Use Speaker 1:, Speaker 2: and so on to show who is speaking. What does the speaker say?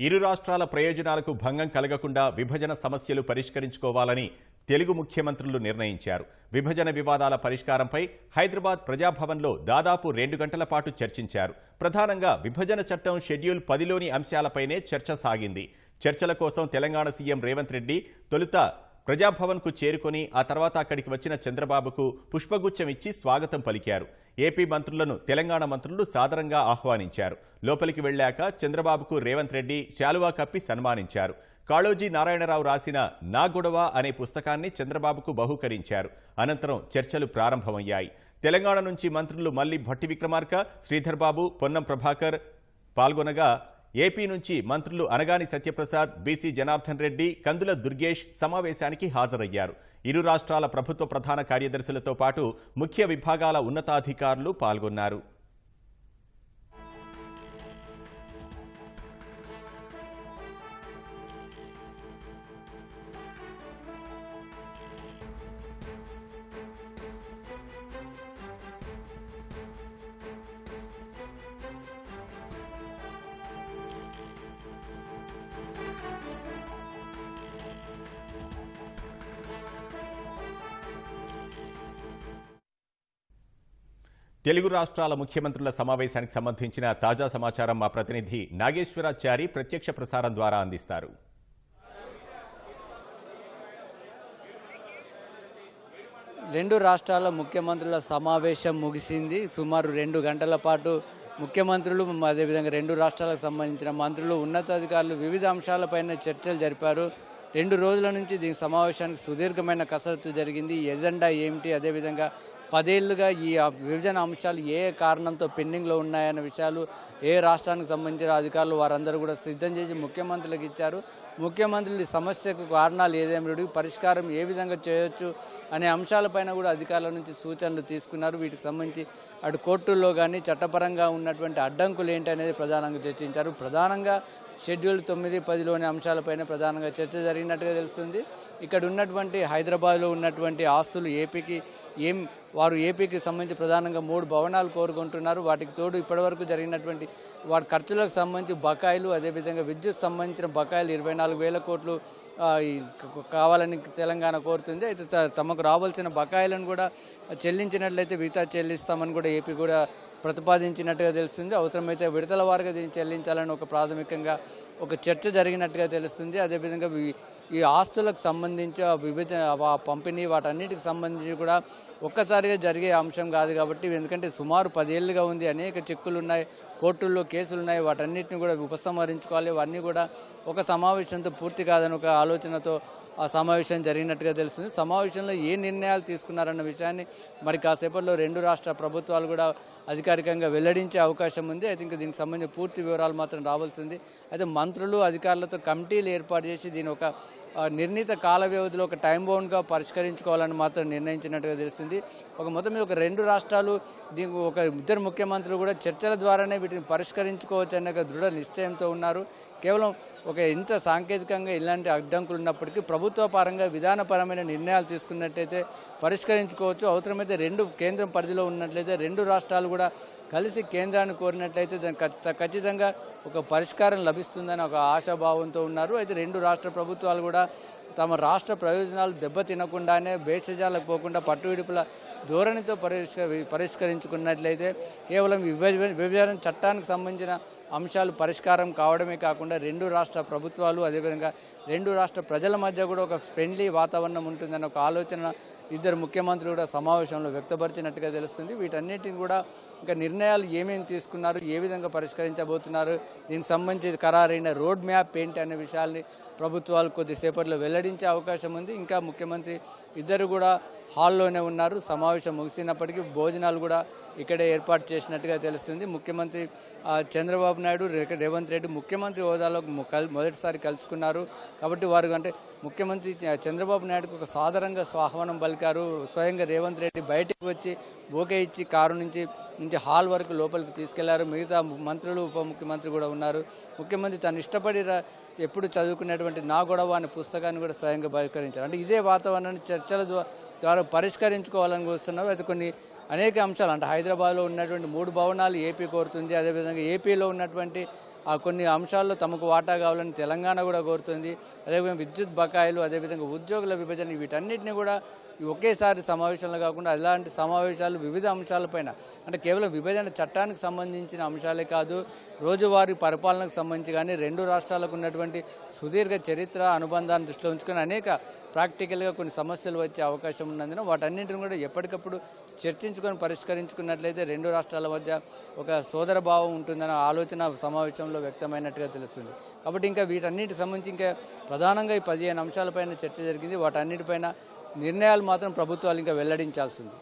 Speaker 1: ఇరు రాష్ట్రాల ప్రయోజనాలకు భంగం కలగకుండా విభజన సమస్యలు పరిష్కరించుకోవాలని తెలుగు ముఖ్యమంత్రులు నిర్ణయించారు. విభజన వివాదాల పరిష్కారంపై హైదరాబాద్ ప్రజాభవన్లో దాదాపు రెండు గంటల పాటు చర్చించారు. ప్రధానంగా విభజన చట్టం షెడ్యూల్ పదిలోని అంశాలపైనే చర్చ సాగింది. చర్చల కోసం తెలంగాణ సీఎం రేవంత్ రెడ్డి తొలుత ప్రజాభవన్కు చేరుకొని ఆ తర్వాత అక్కడికి వచ్చిన చంద్రబాబుకు పుష్పగుచ్చం ఇచ్చి స్వాగతం పలికారు. ఏపీ మంత్రులను తెలంగాణ మంత్రులు సాదరంగా ఆహ్వానించారు. లోపలికి వెళ్ళాక చంద్రబాబుకు రేవంత్ రెడ్డి శాలువా కప్పి సన్మానించారు. కాళోజీ నారాయణరావు రాసిన నా గొడవ అనే పుస్తకాన్ని చంద్రబాబుకు బహుకరించారు. అనంతరం చర్చలు ప్రారంభమయ్యాయి. తెలంగాణ నుంచి మంత్రులు మల్లి భట్టి విక్రమార్క శ్రీధర్బాబు పొన్నం ప్రభాకర్ పాల్గొనగా ఏపీ నుంచి మంత్రులు అనగాని సత్యప్రసాద్ బీసీ జనార్దన్ రెడ్డి కందుల దుర్గేష్ సమావేశానికి హాజరయ్యారు. ఇరు రాష్ట్రాల ప్రభుత్వ ప్రధాన కార్యదర్శులతో పాటు ముఖ్య విభాగాల ఉన్నతాధికారులు పాల్గొన్నారు. తెలుగు రాష్ట్రాల ముఖ్యమంత్రుల సమావేశానికి సంబంధించిన తాజా సమాచారం మా ప్రతినిధి నాగేశ్వరాచారి ప్రత్యక్ష ప్రసారం ద్వారా అందిస్తారు.
Speaker 2: రెండు రాష్ట్రాల ముఖ్యమంత్రుల సమావేశం ముగిసింది. సుమారు రెండు గంటల పాటు ముఖ్యమంత్రులు అదేవిధంగా రెండు రాష్ట్రాలకు సంబంధించిన మంత్రులు ఉన్నతాధికారులు వివిధ అంశాలపైన చర్చలు జరిపారు. రెండు రోజుల నుంచి దీని సమావేశానికి సుదీర్ఘమైన కసరత్తు జరిగింది. ఎజెండా ఏమిటి? అదేవిధంగా పదేళ్ళుగా ఈ విభజన అంశాలు ఏ కారణంతో పెండింగ్లో ఉన్నాయన్న విషయాలు ఏ రాష్ట్రానికి సంబంధించిన అధికారులు వారందరూ కూడా సిద్ధం చేసి ముఖ్యమంత్రులకు ఇచ్చారు. ముఖ్యమంత్రులు ఈ సమస్యకు కారణాలు ఏదేమిటి పరిష్కారం ఏ విధంగా చేయొచ్చు అనే అంశాలపైన కూడా అధికారుల నుంచి సూచనలు తీసుకున్నారు. వీటికి సంబంధించి అటు కోర్టుల్లో కానీ చట్టపరంగా ఉన్నటువంటి అడ్డంకులు ఏంటి అనేది ప్రధానంగా చర్చించారు. ప్రధానంగా షెడ్యూల్ తొమ్మిది పదిలోని అంశాలపైన ప్రధానంగా చర్చ జరిగినట్టుగా తెలుస్తుంది. ఇక్కడ ఉన్నటువంటి హైదరాబాద్లో ఉన్నటువంటి ఆస్తులు ఏపీకి ఏం వారు ఏపీకి సంబంధించి ప్రధానంగా మూడు భవనాలు కోరుకుంటున్నారు. వాటికి తోడు ఇప్పటివరకు జరిగినటువంటి వాటి ఖర్చులకు సంబంధించి బకాయిలు అదేవిధంగా విద్యుత్ సంబంధించిన బకాయిలు ఇరవై నాలుగు వేల కోట్లు కావాలని తెలంగాణ కోరుతుంది. అయితే తమకు రావాల్సిన బకాయిలను కూడా చెల్లించినట్లయితే మిగతా చెల్లిస్తామని కూడా ఏపీ కూడా ప్రతిపాదించినట్టుగా తెలుస్తుంది. అవసరమైతే విడతల వారుగా దీన్ని చెల్లించాలని ఒక ప్రాథమికంగా ఒక చర్చ జరిగినట్టుగా తెలుస్తుంది. అదేవిధంగా ఈ- ఆస్తులకు సంబంధించి వివిధ విభజన పంపిణీ వాటన్నిటికి సంబంధించి కూడా ఒక్కసారిగా జరిగే అంశం కాదు కాబట్టి ఎందుకంటే సుమారు పదేళ్ళుగా ఉంది అనేక చిక్కులు ఉన్నాయి కోర్టుల్లో కేసులు ఉన్నాయి వాటన్నిటిని కూడా ఉపసంహరించుకోవాలి. ఇవన్నీ కూడా ఒక సమావేశంతో పూర్తి కాదని ఒక ఆలోచనతో ఆ సమావేశం జరిగినట్టుగా తెలుస్తుంది. సమావేశంలో ఏ నిర్ణయాలు తీసుకున్నారన్న విషయాన్ని మరి కాసేపట్లో రెండు రాష్ట్ర ప్రభుత్వాలు కూడా అధికారికంగా వెల్లడించే అవకాశం ఉంది. అయితే ఇంకా దీనికి సంబంధించిన పూర్తి వివరాలు మాత్రం రావాల్సింది. అయితే మంత్రులు అధికారులతో కమిటీలు ఏర్పాటు చేసి దీని ఒక నిర్ణీత కాల వ్యవధిలో ఒక టైం బౌండ్గా పరిష్కరించుకోవాలని మాత్రం నిర్ణయించినట్టుగా తెలుస్తుంది. ఒక మొత్తం ఒక రెండు రాష్ట్రాలు దీనికి ఒక ఇద్దరు ముఖ్యమంత్రులు కూడా చర్చల ద్వారానే వీటిని పరిష్కరించుకోవచ్చు అనే దృఢ నిశ్చయంతో ఉన్నారు. కేవలం ఒక ఇంత సాంకేతికంగా ఇలాంటి అడ్డంకులు ఉన్నప్పటికీ ప్రభుత్వ పరంగా విధానపరమైన నిర్ణయాలు తీసుకున్నట్టయితే పరిష్కరించుకోవచ్చు. అవసరమైతే రెండు కేంద్రం పరిధిలో ఉన్నట్లయితే రెండు రాష్ట్రాలు కూడా కలిసి కేంద్రాన్ని కోరినట్లయితే దానికి ఖచ్చితంగా ఒక పరిష్కారం లభిస్తుందని ఒక ఆశాభావంతో ఉన్నారు. అయితే రెండు రాష్ట్ర ప్రభుత్వాలు కూడా తమ రాష్ట్ర ప్రయోజనాలు దెబ్బతినకుండానే భేషజాలకు పోకుండా పట్టువిడుపుల ధోరణితో పరిష్క పరిష్కరించుకున్నట్లయితే కేవలం విభజన విభజన చట్టానికి సంబంధించిన అంశాలు పరిష్కారం కావడమే కాకుండా రెండు రాష్ట్ర ప్రభుత్వాలు అదేవిధంగా రెండు రాష్ట్ర ప్రజల మధ్య కూడా ఒక ఫ్రెండ్లీ వాతావరణం ఉంటుందన్న ఒక ఆలోచన ఇద్దరు ముఖ్యమంత్రులు కూడా సమావేశంలో వ్యక్తపరిచినట్టుగా తెలుస్తుంది. వీటన్నిటిని కూడా ఇంకా నిర్ణయాలు ఏమేమి తీసుకున్నారు ఏ విధంగా పరిష్కరించబోతున్నారు దీనికి సంబంధించి ఖరారైన రోడ్ మ్యాప్ ఏంటి అనే విషయాల్ని ప్రభుత్వాలు కొద్దిసేపట్లో వెల్లడించే అవకాశం ఉంది. ఇంకా ముఖ్యమంత్రి ఇద్దరు కూడా హాల్లోనే ఉన్నారు. సమావేశం ముగిసినప్పటికీ భోజనాలు కూడా ఇక్కడే ఏర్పాటు చేసినట్టుగా తెలుస్తుంది. ముఖ్యమంత్రి చంద్రబాబు నాయుడు రేవంత్ రెడ్డి ముఖ్యమంత్రి హోదాలో కల్- మొదటిసారి కలుసుకున్నారు. కాబట్టి వారు అంటే ముఖ్యమంత్రి చంద్రబాబు నాయుడుకు ఒక సాధారణంగా ఆహ్వానం పలికారు. స్వయంగా రేవంత్ రెడ్డి బయటికి వచ్చి బోకే ఇచ్చి కారు నుంచి నుంచి హాల్ వరకు లోపలికి తీసుకెళ్ళారు. మిగతా మంత్రులు ఉప ముఖ్యమంత్రి కూడా ఉన్నారు. ముఖ్యమంత్రి తను ఇష్టపడి ఎప్పుడు చదువుకునేటువంటి నా గొడవ అనే పుస్తకాన్ని కూడా స్వయంగా బహిష్కరించారు. అంటే ఇదే వాతావరణాన్ని చర్చల ద్వారా ద్వారా పరిష్కరించుకోవాలని చూస్తున్నారు అయితే కొన్ని అనేక అంశాలు అంటే హైదరాబాద్లో ఉన్నటువంటి మూడు భవనాలు ఏపీ కోరుతుంది. అదేవిధంగా ఏపీలో ఉన్నటువంటి ఆ కొన్ని అంశాల్లో తమకు వాటా కావాలని తెలంగాణ కూడా కోరుతుంది. అదేవిధంగా విద్యుత్ బకాయిలు అదేవిధంగా ఉద్యోగుల విభజన వీటన్నిటిని కూడా ఒకేసారి సమావేశంలో కాకుండా అలాంటి సమావేశాలు వివిధ అంశాలపైన అంటే కేవలం విభజన చట్టానికి సంబంధించిన అంశాలే కాదు రోజువారీ పరిపాలనకు సంబంధించి కానీ రెండు రాష్ట్రాలకు ఉన్నటువంటి సుదీర్ఘ చరిత్ర అనుబంధాన్ని దృష్టిలో ఉంచుకొని అనేక ప్రాక్టికల్గా కొన్ని సమస్యలు వచ్చే అవకాశం ఉన్నందున వాటన్నింటిని కూడా ఎప్పటికప్పుడు చర్చించుకొని పరిష్కరించుకున్నట్లయితే రెండు రాష్ట్రాల మధ్య ఒక సోదర భావం ఉంటుందన్న ఆలోచన సమావేశంలో వ్యక్తమైనట్టుగా తెలుస్తుంది. కాబట్టి ఇంకా వీటన్నిటికి సంబంధించి ఇంకా ప్రధానంగా ఈ పదిహేను అంశాలపైన చర్చ జరిగింది. వాటన్నిటిపైన నిర్ణయాలు మాత్రం ప్రభుత్వాలు ఇంకా వెల్లడించాల్సింది.